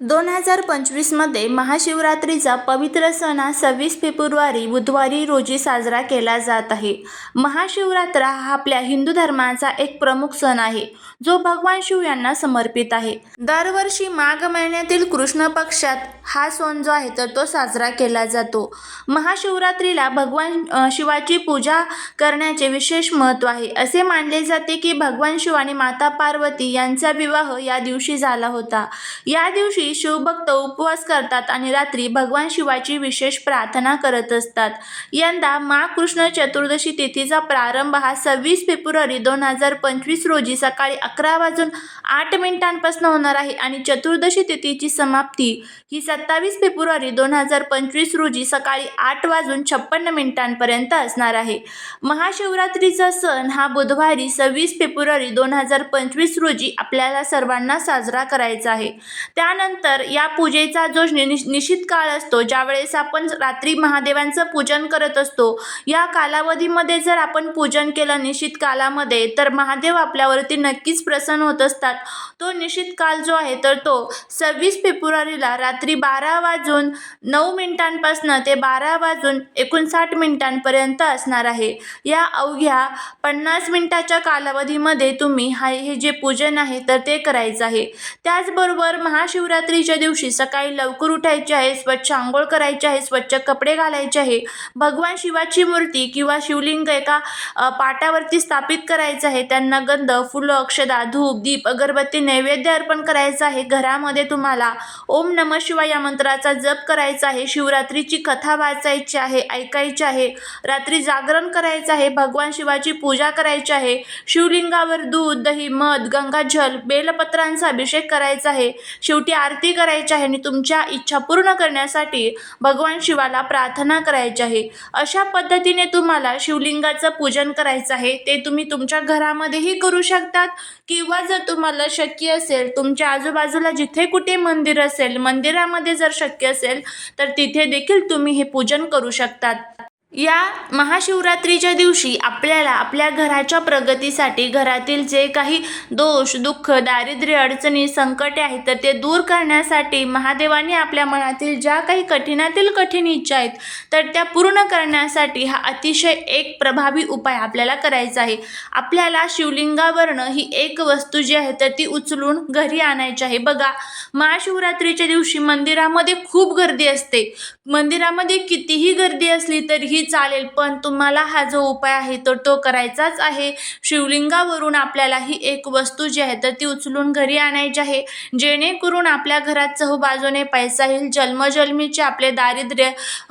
दोन हजार पंचवीसमध्ये महाशिवरात्रीचा पवित्र सण हा सव्वीस फेब्रुवारी बुधवारी रोजी साजरा केला जात आहे. महाशिवरात्र हा आपल्या हिंदू धर्माचा एक प्रमुख सण आहे जो भगवान शिव यांना समर्पित आहे. दरवर्षी माघ महिन्यातील कृष्ण पक्षात हा सण जो आहे तर तो साजरा केला जातो. महाशिवरात्रीला भगवान शिवाची पूजा करण्याचे विशेष महत्त्व आहे. असे मानले जाते की भगवान शिव आणि माता पार्वती यांचा विवाह या दिवशी झाला होता. या दिवशी शिवभक्त उपवास करतात आणि रात्री भगवान शिवाची विशेष प्रार्थना करत असतात. यंदा महाकृष्ण कृष्ण चतुर्दशी तिथीचा प्रारंभ हा सव्वीस फेब्रुवारी दोन हजार पंचवीस रोजी सकाळी अकरा वाजून आठ मिनिटांपासून होणार आहे आणि चतुर्दशी तिथीची समाप्ती ही सत्तावीस फेब्रुवारी दोन हजार पंचवीस रोजी सकाळी आठ वाजून छप्पन्न मिनिटांपर्यंत असणार आहे. महाशिवरात्रीचा सण हा बुधवारी सव्वीस फेब्रुवारी दोन हजार पंचवीस रोजी आपल्याला सर्वांना साजरा करायचा आहे. त्यानंतर या पूजेचा जो नि निश्चित काळ असतो ज्यावेळेस आपण रात्री महादेवांचं पूजन करत असतो या कालावधीमध्ये जर आपण पूजन केलं निश्चित कालामध्ये तर महादेव आपल्यावरती नक्कीच प्रसन्न होत असतात. तो निश्चित काल जो आहे तर तो सव्वीस फेब्रुवारीला रात्री बारा वाजून नऊ मिनिटांपासनं ते बारा वाजून एकोणसाठ मिनिटांपर्यंत असणार आहे. या अवघ्या पन्नास मिनिटाच्या कालावधीमध्ये तुम्ही हा हे जे पूजन आहे तर ते करायचं आहे. त्याचबरोबर नवरात्रीच्या दिवशी सकाळी लवकर उठायचे आहे स्वच्छ आंघोळ करायची आहे स्वच्छ कपडे घालायचे आहे. भगवान शिवाची मूर्ती किंवा शिवलिंग एका पाटावरती स्थापित करायचं आहे. त्यांना गंध फुलं अक्षदा धूप दीप अगरबत्ती नैवेद्य अर्पण करायचं आहे. घरामध्ये तुम्हाला ओम नम शिवाय या मंत्राचा जप करायचा आहे. शिवरात्रीची कथा वाचायची आहे ऐकायची आहे. रात्री जागरण करायचं आहे. भगवान शिवाची पूजा करायची आहे. शिवलिंगावर दूध दही मध गंगाजल बेलपत्रांचा अभिषेक करायचा आहे. शेवटी आर आरती करायची आहे आणि तुमच्या इच्छा पूर्ण करण्यासाठी भगवान शिवाला प्रार्थना करायची आहे. अशा पद्धतीने तुम्हाला शिवलिंगाचं पूजन करायचं आहे. ते तुम्ही तुमच्या घरामध्येही करू शकतात किंवा जर तुम्हाला शक्य असेल तुमच्या आजूबाजूला जिथे कुठे मंदिर असेल मंदिरामध्ये जर शक्य असेल तर तिथे देखील तुम्ही हे पूजन करू शकतात. या महाशिवरात्रीच्या दिवशी आपल्याला आपल्या घराच्या प्रगतीसाठी घरातील जे काही दोष दुःख दारिद्र्य अडचणी संकटे आहेत तर ते दूर करण्यासाठी महादेवाने आपल्या मनातील ज्या काही कठीणातील कठीण इच्छा आहेत तर त्या पूर्ण करण्यासाठी हा अतिशय एक प्रभावी उपाय आपल्याला करायचा आहे. आपल्याला शिवलिंगावरनं ही एक वस्तू जी आहे तर ती उचलून घरी आणायची आहे. बघा महाशिवरात्रीच्या दिवशी मंदिरामध्ये खूप गर्दी असते. मंदिरामध्ये कितीही गर्दी असली तरीही चालेल पण तुम्हाला हा जो उपाय आहे तर तो करायचाच आहे. शिवलिंगावरून आपल्याला ही एक वस्तू जी आहे तर ती उचलून घरी आणायची आहे. जेणेकरून आपल्या घरात चहूबाजूने पैसा येईल जन्मजन्मीचे आपले दारिद्र्य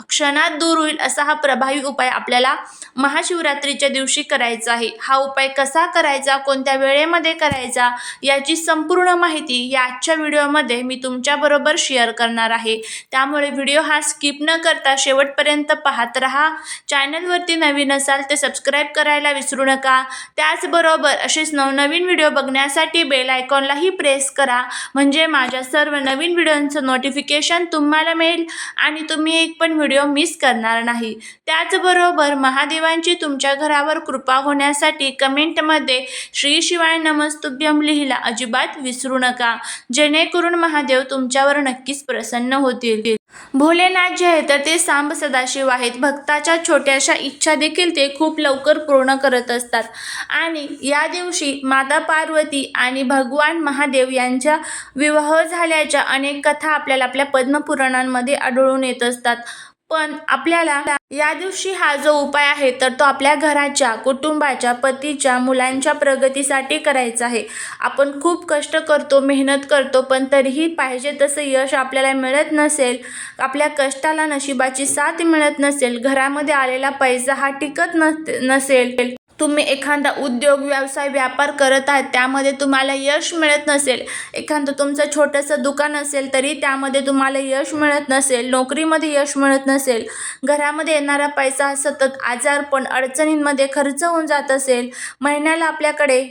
क्षणात दूर होईल असा हा प्रभावी उपाय आपल्याला महाशिवरात्रीच्या दिवशी करायचा आहे. हा उपाय कसा करायचा कोणत्या वेळेमध्ये करायचा याची संपूर्ण माहिती या आजच्या व्हिडिओमध्ये मी तुमच्याबरोबर शेअर करणार आहे. त्यामुळे व्हिडिओ हा स्किप न करता शेवटपर्यंत पाहत रहा. चॅनलवरती नवीन असाल तर सबस्क्राईब करायला विसरू नका. त्याचबरोबर असेच नवनवीन व्हिडिओ बघण्यासाठी बेल आयकॉनलाही प्रेस करा. म्हणजे माझ्या सर्व नवीन व्हिडिओंचं नोटिफिकेशन तुम्हाला मिळेल आणि तुम्ही एक पण व्हिडिओ मिस करणार नाही. त्याचबरोबर महादेवांची तुमच्या घरावर कृपा होण्यासाठी कमेंटमध्ये श्री शिवाय नमस्तुभ्यम लिहिला अजिबात विसरू नका. जेणेकरून महादेव तुमच्यावर नक्कीच प्रसन्न होतील. भोलेनाथ जे आहेत तर ते सांब सदाशिव आहेत. भक्ताच्या छोट्याशा इच्छा देखील ते खूप लवकर पूर्ण करत असतात. आणि या दिवशी माता पार्वती आणि भगवान महादेव यांच्या विवाह झाल्याच्या अनेक कथा आपल्याला आपल्या पद्मपुराणांमध्ये आढळून येत असतात. पण आपल्याला या दिवशी हा जो उपाय आहे तर तो आपल्या घराच्या कुटुंबाच्या पतीच्या मुलांच्या प्रगतीसाठी करायचा आहे. आपण खूप कष्ट करतो मेहनत करतो पण तरीही पाहिजे तसं यश आपल्याला मिळत नसेल आपल्या कष्टाला नशिबाची साथ मिळत नसेल घरामध्ये आलेला पैसा हा टिकत नस नसेल. तुम्ही एखादा उद्योग व्यवसाय व्यापार करत आहात त्यामध्ये तुम्हाला यश मिळत नसेल. एखादं तुमचं छोटंसं दुकान असेल तरी त्यामध्ये तुम्हाला यश मिळत नसेल नोकरीमध्ये यश मिळत नसेल घरामध्ये येणारा पैसा सतत आजारपण अडचणींमध्ये खर्च होऊन जात असेल महिन्याला आपल्याकडे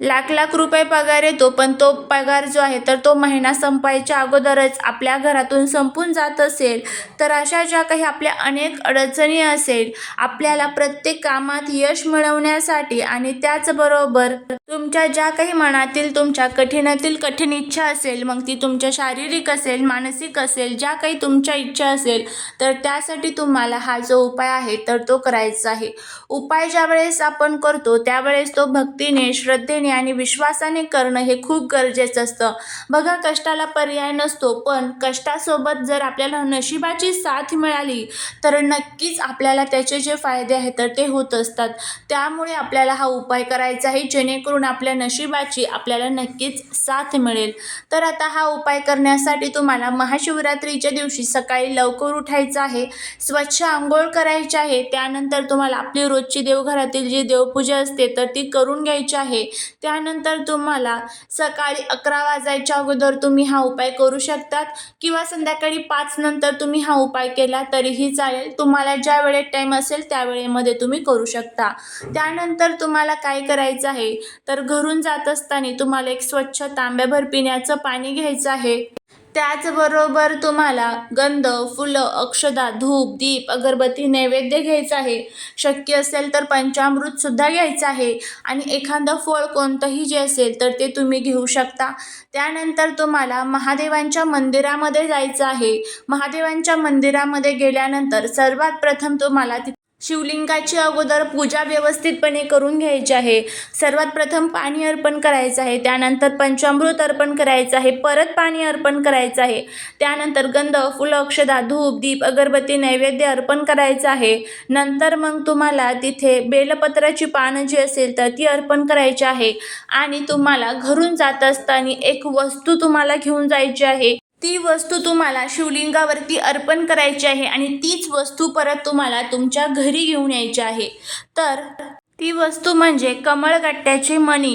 लाख लाख रुपये पगार येतो पण तो पगार जो आहे तर तो महिना संपायच्या अगोदरच आपल्या घरातून संपून जात असेल. तर अशा ज्या काही आपल्या अनेक अडचणी असेल आपल्याला प्रत्येक कामात यश मिळवण्यासाठी आणि त्याचबरोबर तुमच्या ज्या काही मनातील तुमच्या कठीणातील कठीण इच्छा असेल मग ती तुमच्या शारीरिक असेल मानसिक असेल ज्या काही तुमच्या इच्छा असेल तर त्यासाठी तुम्हाला हा जो उपाय आहे तर तो करायचा आहे. उपाय ज्या वेळेस आपण करतो त्यावेळेस तो भक्तीने श्रद्धेने आणि विश्वासाने करणं हे खूप गरजेचं असतं. बघा कष्टाला पर्याय नसतो पण कष्टासोबत जर आपल्याला नशिबाची साथ मिळाली तर नक्कीच आपल्याला त्याचे जे फायदे आहेत तर ते होत असतात. त्यामुळे आपल्याला हा उपाय करायचा आहे जेणेकरून आपल्या नशिबाची आपल्याला नक्कीच साथ मिळेल. तर आता हा उपाय करण्यासाठी तुम्हाला महाशिवरात्रीच्या दिवशी सकाळी लवकर उठायचं आहे स्वच्छ आंघोळ करायची आहे त्यानंतर तुम्हाला आपली रोजची देवघरातील जी देवपूजा असते तर ती करून घ्यायची आहे. त्यानंतर तुम्हाला सकाळी अकरा वाजायच्या अगोदर तुम्ही हा उपाय करू शकतात किंवा संध्याकाळी पाच नंतर तुम्ही हा उपाय केला तरीही चालेल. तुम्हाला ज्या वेळेत टाईम असेल त्या वेळेमध्ये तुम्ही करू शकता. त्यानंतर तुम्हाला काय करायचं आहे? तर घरून जात असताना तुम्हाला एक स्वच्छ तांब्याभर पिण्याचं पाणी घ्यायचं आहे. त्याचबरोबर तुम्हाला गंध फुलं अक्षदा धूप दीप अगरबत्ती नैवेद्य घ्यायचा आहे. शक्य असेल तर पंचामृतसुद्धा घ्यायचं आहे. आणि एखादं फळ कोणतंही जे असेल तर ते तुम्ही घेऊ शकता. त्यानंतर तुम्हाला महादेवांच्या मंदिरामध्ये जायचं आहे. महादेवांच्या मंदिरामध्ये गेल्यानंतर सर्वात प्रथम तुम्हाला ति शिवलिंगाची अगोदर पूजा व्यवस्थितपणे करून घ्यायची आहे. सर्वात प्रथम पाणी अर्पण करायचं आहे. त्यानंतर पंचामृत अर्पण करायचं आहे. परत पाणी अर्पण करायचं आहे. त्यानंतर गंध फुलं अक्षदा धूप दीप अगरबत्ती नैवेद्य अर्पण करायचं आहे. नंतर मग तुम्हाला तिथे बेलपत्राची पानं जी असेल तर ती अर्पण करायची आहे. आणि तुम्हाला घरून जात असताना एक वस्तू तुम्हाला घेऊन जायची आहे. ती वस्तू तुम्हाला शिवलिंगावरती अर्पण करायची आहे आणि तीच वस्तू परत तुम्हाला तुमच्या घरी घेऊन यायची आहे. तर ती वस्तू म्हणजे कमळगट्ट्याची मणी.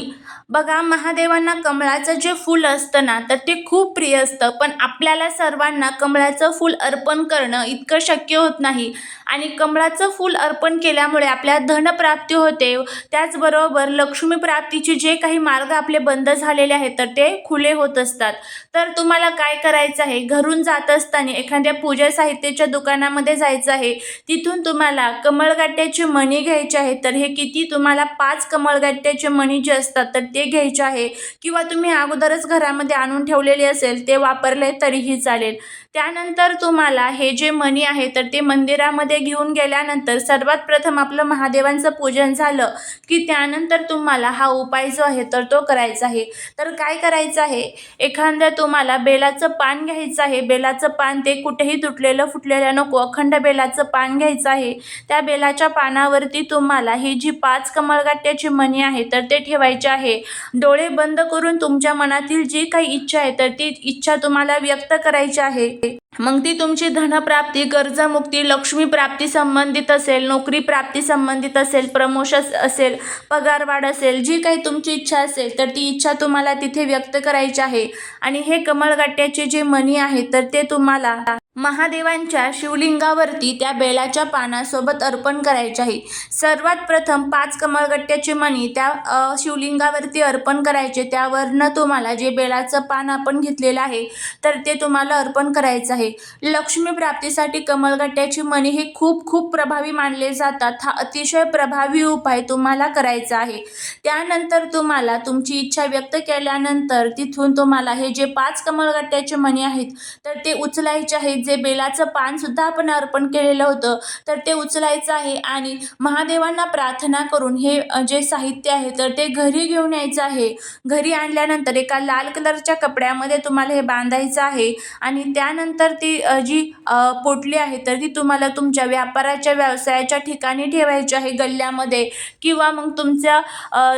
बघा महादेवांना कमळाचं जे फूल असतं ना तर ते खूप प्रिय असतं. पण आपल्याला सर्वांना कमळाचं फूल अर्पण करणं इतकं शक्य होत नाही. आणि कमळाचं फूल अर्पण केल्यामुळे आपल्या धनप्राप्ती होते. त्याचबरोबर लक्ष्मीप्राप्तीचे जे काही मार्ग आपले बंद झालेले आहेत तर ते खुले होत असतात. तर तुम्हाला काय करायचं आहे? घरून जात असताना एखाद्या पूजा साहित्याच्या दुकानामध्ये जायचं आहे. तिथून तुम्हाला कमळगाट्याची मणी घ्यायची आहे तर हे किती? तुम्हाला पाच कमळगाट्याचे मणी जे असतात तर ते ते घ्यायचे आहे किंवा तुम्ही अगोदरच घरामध्ये आणून ठेवलेले असेल ते वापरले तरीही चालेल. त्यानंतर तुम्हाला हे जे मणी आहे तर ते मंदिरामध्ये घेऊन गेल्यानंतर सर्वात प्रथम आपलं महादेवांचं पूजन झालं की त्यानंतर तुम्हाला हा उपाय जो आहे तर तो करायचा आहे. तर काय करायचं आहे? एखाद्या तुम्हाला बेलाचं पान घ्यायचं आहे. बेलाचं पान ते कुठेही तुटलेलं फुटलेलं नको. अखंड बेलाचं पान घ्यायचं आहे. त्या बेलाच्या पानावरती तुम्हाला ही जी पाच कमळगाट्याची मणी आहे तर ते ठेवायचे आहे. डोळे बंद करून तुमच्या मनातील जी काही इच्छा आहे तर ती इच्छा तुम्हाला व्यक्त करायची आहे. मग ती तुमची धनप्राप्ती कर्जमुक्ती लक्ष्मी प्राप्ती संबंधित असेल नोकरी प्राप्ती संबंधित असेल प्रमोशन असेल पगारवाढ असेल जी काही तुमची इच्छा असेल तर ती इच्छा तुम्हाला तिथे व्यक्त करायची आहे. आणि हे कमळगट्ट्याचे जे मनी आहे तर ते तुम्हाला महादेवांच्या शिवलिंगावरती त्या बेलाच्या पानासोबत अर्पण करायचे आहे सर्वात प्रथम पाच कमळगट्ट्याची मणी त्या शिवलिंगावरती अर्पण करायचे. त्यावरनं तुम्हाला जे बेलाचं पान आपण घेतलेलं आहे तर ते तुम्हाला अर्पण करायचं आहे. लक्ष्मी प्राप्तीसाठी कमळगट्ट्याची मणी हे खूप खूप प्रभावी मानले जातात. हा अतिशय प्रभावी उपाय तुम्हाला करायचा आहे. त्यानंतर तुम्हाला तुमची इच्छा व्यक्त केल्यानंतर तिथून तुम्हाला हे जे पाच कमळगट्ट्याचे मणी आहेत तर ते उचलायचे आहेत जे बेलाचं पानसुद्धा आपण अर्पण केलेलं होतं तर ते उचलायचं आहे आणि महादेवांना प्रार्थना करून हे जे साहित्य आहे तर ते घरी घेऊन यायचं आहे. घरी आणल्यानंतर एका लाल कलरच्या कपड्यामध्ये तुम्हाला हे बांधायचं आहे आणि त्यानंतर ती जी पोटली आहे तर ती तुम्हाला तुमच्या व्यापाराच्या व्यवसायाच्या ठिकाणी ठेवायची आहे गल्ल्यामध्ये किंवा मग तुमच्या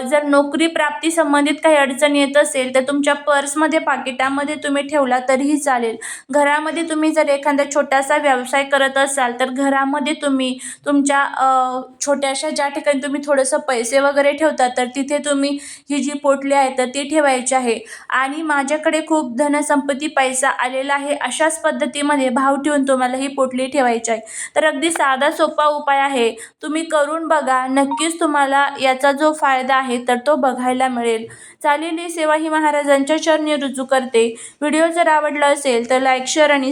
जर नोकरी प्राप्ती संबंधित काही अडचण येत असेल तर तुमच्या पर्समध्ये पाकिटामध्ये तुम्ही ठेवला तरीही चालेल. घरामध्ये तुम्ही जर एखादा छोटासा व्यवसाय करत असाल तर घरामध्ये तुम्ही तुमच्या छोट्याशा ज्या ठिकाणी तुम्ही थोडंसं पैसे वगैरे ठेवता तर तिथे तुम्ही ही जी पोटली आहे तर ती ठेवायची आहे. आणि माझ्याकडे खूप धनसंपत्ती पैसा आलेला आहे अशाच पद्धतीमध्ये भाव ठेवून तुम्हाला ही पोटली ठेवायची आहे. तर अगदी साधा सोपा उपाय आहे. तुम्ही करून बघा नक्कीच तुम्हाला याचा जो फायदा आहे तर तो बघायला मिळेल. चालेली सेवा ही महाराजांच्या चरणी रुजू करते. व्हिडिओ जर आवडला असेल तर लाईक शेअर आणि